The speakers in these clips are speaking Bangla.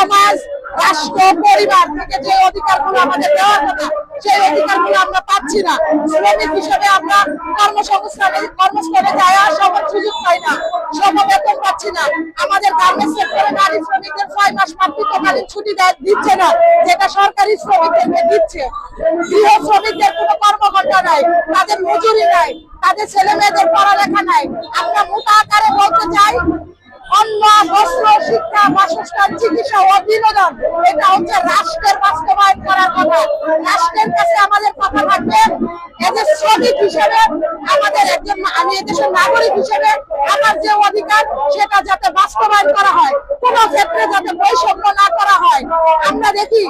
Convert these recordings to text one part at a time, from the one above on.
সমাজ, রাষ্ট্র, পরিবার থেকে যে অধিকারগুলো আমাদের দেওয়ার কথা সেই অধিকারগুলো আমরা পাচ্ছি না। শ্রমিক হিসেবে আমরা কর্মসংস্থানে, কর্মস্থলে সবার সুযোগ পাই না সম বেতন পাচ্ছি না। আমাদের সেক্টরে নারী শ্রমিকদের ছয় মাস মাতৃত্বকালীন ছুটি দিচ্ছে না, যেটা সরকারি শ্রমিকদেরকে দিচ্ছে। গৃহ শ্রমিকদের কোনো কর্মঘণ্টা নাই, তাদের মজুরি নাই, তাদের ছেলে মেয়েদের পড়ালেখা নাই। আমরা মোটা আকারে বলতে চাই অন্ন বস্ত্র শিক্ষা, বাসস্থান, চিকিৎসা ও বিনোদন, এটা হচ্ছে রাষ্ট্রের বাস্তবায়ন করার কথা। রাষ্ট্রের কাছে আমাদের কথা থাকবে এদের বৈষম্য না করা হয়। আমরা দেখি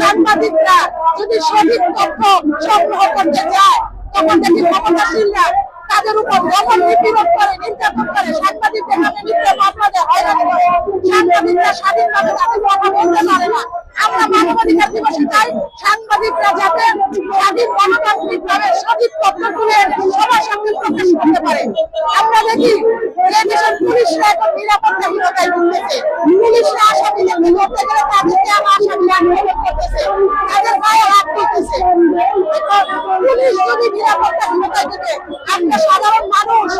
সাংবাদিকরা যদি সঠিক তথ্য যায় তখন দেখি তাদের উপর দমন নিপীড়ন করে, নির্যাতন করে। সাংবাদিকদের মামলা দেয় হয়রানি করে সঠিক আমরা দেখি যে দেশের পুলিশরা এখন নিরাপত্তাহীনতায় ভুগতেছে। পুলিশরা আসামিদেরকে ধরতে গেলে তাদেরকে আমার আসামি আক্রমণ করতেছে। যদি নিরাপত্তাহীনতায় থাকে আমরা সাধারণ মানুষ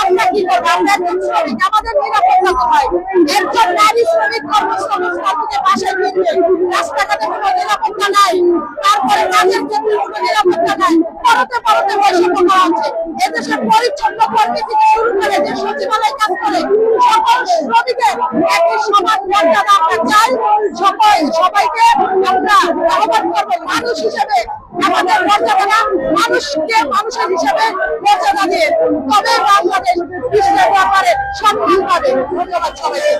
আমরা কি করব আমরা একজন শ্রমিক আমাদের নিরাপত্তা কোথায় একজন নারী শ্রমিক কর্মসংস্থান থেকে বাসায় ফিরবে রাস্তাঘাটে কোনো নিরাপত্তা নাই তারপরে কাজের ক্ষেত্রে কোনো নিরাপত্তা নাই পরতে পরতে বৈষম্য করা হচ্ছে এদেশের পরিচ্ছন্ন কর্মী থেকে শুরু করে যে সচিবালয় কাজ করে সকল শ্রমিকের একই সমান মর্যাদা আমরা চাই সবাই সবাইকে আমরা মানুষ হিসেবে, আমাদের মর্যাদা মানুষকে মানুষের হিসেবে মর্যাদা দিয়ে তবে বাংলাদেশ বিশ্বের ব্যাপারে সম্মান পাবে। ধন্যবাদ সবাইকে।